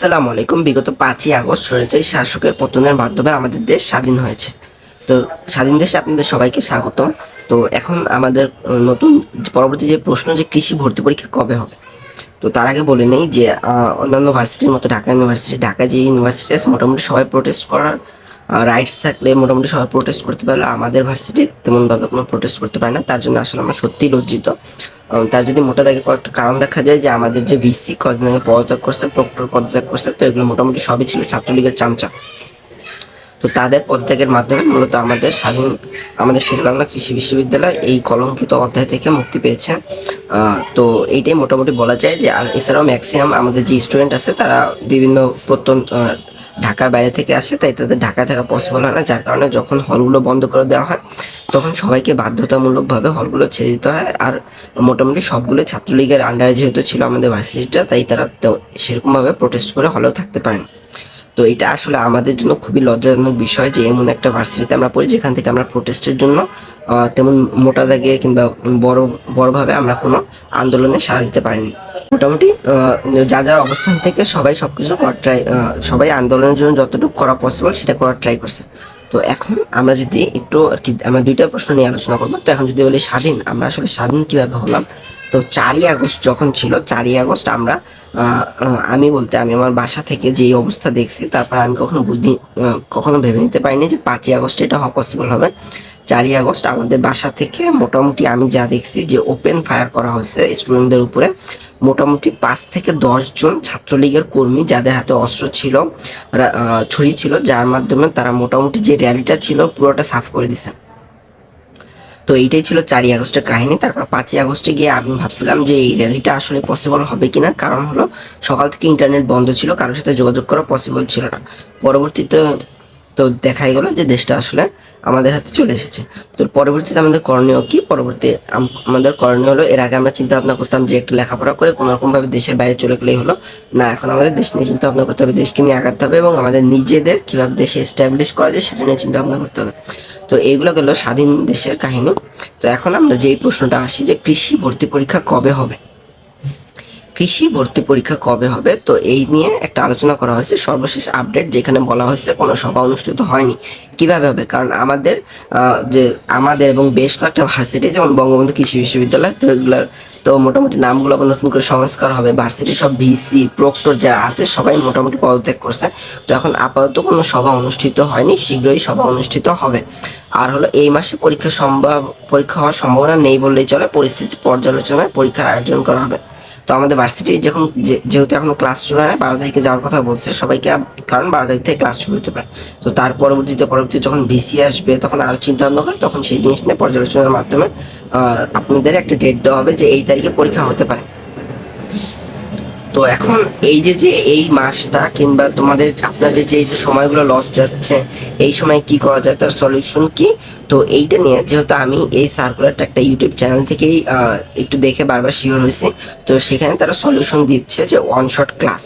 আসসালামু আলাইকুম। বিগত পাঁচই আগস্ট স্বৈরাচারী শাসকের পতনের মাধ্যমে আমাদের দেশ স্বাধীন হয়েছে। তো স্বাধীন দেশে আপনাদের সবাইকে স্বাগতম। তো এখন আমাদের নতুন পরবর্তী যে প্রশ্ন যে কৃষি ভর্তি পরীক্ষা কবে হবে, তো তার আগে বলে নেই যে অন্যান্য ভার্সিটির মতো ঢাকা ইউনিভার্সিটি, ঢাকা যে ইউনিভার্সিটি আছে, মোটামুটি সবাই প্রোটেস্ট করার রাইটস থাকলে মোটামুটি সবাই প্রোটেস্ট করতে পারলে আমাদের ভার্সিটি তেমনভাবে কোনো প্রোটেস্ট করতে পারে না। তার জন্য আসলে আমরা সত্যিই লজ্জিত। তার যদি মোটা দাগে কয়েকটা কারণ দেখা যায় যে আমাদের যে ভিসি কদিন আগে পদত্যাগ করছে, প্রক্টর পদত্যাগ করছে, তো এগুলো মোটামুটি সবই ছিল ছাত্রলীগের চামচা। তো তাদের পদত্যাগের মাধ্যমে মূলত আমাদের স্বাধীন, আমাদের শেরবাংলা কৃষি বিশ্ববিদ্যালয় এই কলঙ্কিত অধ্যায় থেকে মুক্তি পেয়েছে। তো এইটাই মোটামুটি বলা যায় যে, আর এছাড়াও ম্যাক্সিমাম আমাদের যে স্টুডেন্ট আছে, তারা বিভিন্ন প্রত্যন্ত ঢাকার বাইরে থেকে আসে, তাই তাদের ঢাকায় থাকা পসিবল হয় না, যার কারণে যখন হলগুলো বন্ধ করে দেওয়া হয় তখন সবাইকে বাধ্যতামূলকভাবে হলগুলো ছেড়ে দিতে হয়। আর মোটামুটি সবগুলো ছাত্রলীগের আন্ডারে যেহেতু ছিল আমাদের ভার্সিটিটা তাই তারা সেরকমভাবে প্রোটেস্ট করে হলেও থাকতে পারেন। তো এটা আসলে আমাদের জন্য খুবই লজ্জাজনক বিষয় যে এমন একটা ভার্সিটিতে আমরা পড়ি, যেখান থেকে আমরা প্রোটেস্টের জন্য তেমন মোটা দাগে কিংবা বড়, বড়ভাবে আমরা কোনো আন্দোলনে সাড়া দিতে পারিনি। মোটামুটি যা যার অবস্থান থেকে সবাই সবকিছু করার ট্রাই সবাই আন্দোলনের জন্য যতটুকু করা পসিবল সেটা করার ট্রাই করছে। তো এখন আমরা যদি একটু আর কি আমরা দুইটা প্রশ্ন নিয়ে আলোচনা করব। তো এখন যদি বলি স্বাধীন, আমরা আসলে স্বাধীন কীভাবে হলাম? তো চারই আগস্ট যখন ছিল, চারই আগস্ট আমরা আমি বলতে আমি আমার বাসা থেকে যে অবস্থা দেখছি, তারপর আমি কখনো বুদ্ধি কখনো ভেবে নিতে পারিনি যে পাঁচই আগস্ট এটা হওয়া পসিবল হবে। চারই আগস্ট আমাদের বাসা থেকে মোটামুটি আমি যা দেখছি যে ওপেন ফায়ার করা হয়েছে স্টুডেন্টদের উপরে। মোটামুটি পাঁচ থেকে জন ছাত্রলীগের কর্মী যাদের হাতে অস্ত্র ছিল ছুরি ছিল, যার মাধ্যমে তারা মোটামুটি যে র্যালিটা ছিল পুরোটা সাফ করে দিছে। তো এইটাই ছিল চারই আগস্টের কাহিনী। তারপর পাঁচই আগস্টে গিয়ে আমি ভাবছিলাম যে এই র্যালিটা আসলে পসিবল হবে কিনা। কারণ হলো সকাল থেকে ইন্টারনেট বন্ধ ছিল, কারোর সাথে যোগাযোগ করা পসিবল ছিল না। পরবর্তীতে তো দেখাই গেল যে দেশটা আসলে আমাদের হাতে চলে এসেছে। তো পরবর্তীতে আমাদের করণীয় কি? পরবর্তী আমাদের করণীয় হলো, এর আগে আমরা চিন্তা ভাবনা করতাম যে একটু লেখাপড়া করে কোনো রকম ভাবে দেশের বাইরে চলে গেলেই হলো। না, এখন আমাদের দেশ নিয়ে চিন্তা ভাবনা করতে হবে, দেশকে নিয়ে আগাতে হবে এবং আমাদের নিজেদের কীভাবে দেশে এস্টাবলিশ করা যায় সেটা নিয়ে চিন্তা ভাবনা করতে হবে। তো এইগুলো গেল স্বাধীন দেশের কাহিনী। তো এখন আমরা যেই প্রশ্নটা আসি যে কৃষি ভর্তি পরীক্ষা কবে হবে? কৃষি ভর্তি পরীক্ষা কবে হবে? তো এই নিয়ে একটা আলোচনা করা হয়েছে। সর্বশেষ আপডেট যেখানে বলা হয়েছে কোনো সভা অনুষ্ঠিত হয়নি। কীভাবে হবে? কারণ আমাদের যে আমাদের এবং বেশ কয়েকটা ভার্সিটি, যেমন বঙ্গবন্ধু কৃষি বিশ্ববিদ্যালয়, তো এগুলার, তো মোটামুটি নামগুলো আবার নতুন করে সংস্কার হবে। ভার্সিটি সব ভিসি, প্রক্টর যারা আছে, সবাই মোটামুটি পদত্যাগ করছে। তো এখন আপাতত কোনো সভা অনুষ্ঠিত হয়নি। শীঘ্রই সভা অনুষ্ঠিত হবে। আর হলো, এই মাসে পরীক্ষা সম্ভব, পরীক্ষা হওয়ার সম্ভাবনা নেই বললেই চলে। পরিস্থিতি পর্যালোচনায় পরীক্ষার আয়োজন করা হবে। তো আমাদের ভার্সিটি যখন যেহেতু এখনও ক্লাস শুরু হয় না, বারো তারিখে যাওয়ার কথা বলছে সবাইকে কারণ বারো তারিখ থেকে ক্লাস শুরু হতে পারে। তো তার পরবর্তীতে পরবর্তী যখন ভিসি আসবে তখন আরও চিন্তা ভাবনা করে তখন সেই জিনিস নিয়ে পর্যালোচনার মাধ্যমে আপনাদের একটা ডেট দেওয়া হবে যে এই তারিখে পরীক্ষা হতে পারে। তো এখন এই যে যে এই মাসটা কিংবা তোমাদের আপনাদের যে যে সময়গুলো লস যাচ্ছে, এই সময় কি করা যায় তার সলিউশন কি? তো এইটা নিয়ে যেহেতু আমি এই সার্কুলারটা একটা ইউটিউব চ্যানেল থেকেই একটু দেখে বারবার শিওর হয়েছি, তো সেখানে তারা সলিউশন দিচ্ছে যে ওয়ান শট ক্লাস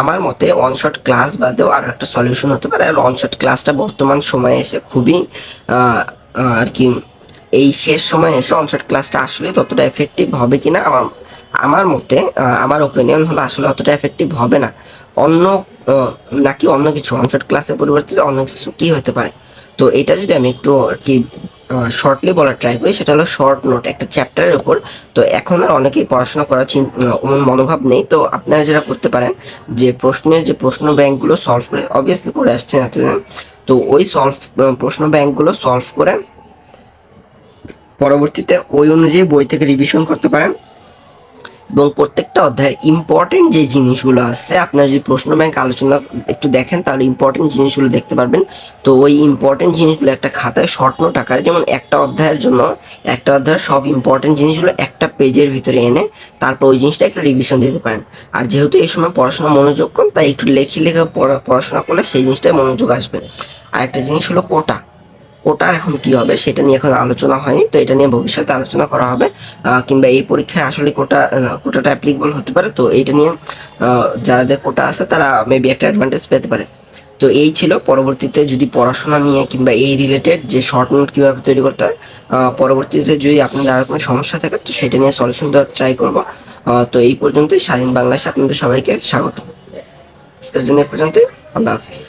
আমার মতে ওয়ান শট ক্লাস বাদেও আর একটা সলিউশন হতে পারে, আর ওয়ান শট ক্লাসটা বর্তমান সময়ে এসে খুবই আর কি এই শেষ সময়ে এসে অনশট ক্লাসটা আসলে ততটা এফেক্টিভ হবে কিনা আমার আমার মতে আমার ওপিনিয়ন হলো আসলে অতটা এফেক্টিভ হবে না। অন্য নাকি অন্য কিছু অনশট ক্লাসের পরিবর্তে অন্য কিছু কি হতে পারে? তো এটা যদি আমি একটু আর কি শর্টলি বলার ট্রাই করি, সেটা হলো শর্ট নোট একটা চ্যাপ্টারের উপর। তো এখন আর অনেকেই পড়াশোনা করার মনোভাব নেই। তো আপনারা যেটা করতে পারেন, যে প্রশ্নের যে প্রশ্ন ব্যাংকগুলো সলভ করে অবভিয়াসলি করে আসছেন এতদিন। তো ওই সলভ প্রশ্ন ব্যাংকগুলো সলভ করে পরবর্তীতে ওই অনুযায়ী বই থেকে রিভিশন করতে পারেন। এবং প্রত্যেকটা অধ্যায়ের ইম্পর্টেন্ট যে জিনিসগুলো আছে, আপনার যদি প্রশ্ন ব্যাংক আলোচনা একটু দেখেন, তাহলে ইম্পর্টেন্ট জিনিসগুলো দেখতে পারবেন। তো ওই ইম্পর্টেন্ট জিনিসগুলো একটা খাতায় শর্ট নোট আকারে, যেমন একটা অধ্যায়ের জন্য, একটা অধ্যায়ের সব ইম্পর্টেন্ট জিনিসগুলো একটা পেজের ভিতরে এনে তারপর ওই জিনিসটা একটা রিভিশন দিতে পারেন। আর যেহেতু এই সময় পড়াশোনা মনোযোগ কম, তাই একটু লেখি লেখা পড়া- পড়াশোনা করলে সেই জিনিসটায় মনোযোগ আসবে। আর একটা জিনিস হলো কোটা। কোটার এখন কি হবে সেটা নিয়ে এখন আলোচনা হয়নি। তো এটা নিয়ে ভবিষ্যতে আলোচনা করা হবে। কিংবা এই পরীক্ষায় আসলে কোটা কোটাটা অ্যাপ্লিকেবল হতে পারে। তো এইটা নিয়ে যাদের কোটা আছে তারা মেবি একটা অ্যাডভান্টেজ পেতে পারে। তো এই ছিল পরবর্তীতে যদি পড়াশোনা নিয়ে কিংবা এই রিলেটেড যে শর্ট নোট কীভাবে তৈরি করতে হয় পরবর্তীতে যদি আপনাদের আর কোনো সমস্যা থাকে, তো সেটা নিয়ে সলিউশন দেওয়ার ট্রাই করব। তো এই পর্যন্তই। স্বাধীন বাংলাদেশে আপনাদের সবাইকে স্বাগত। আজকের জন্য এ পর্যন্তই। আল্লাহ হাফিজ।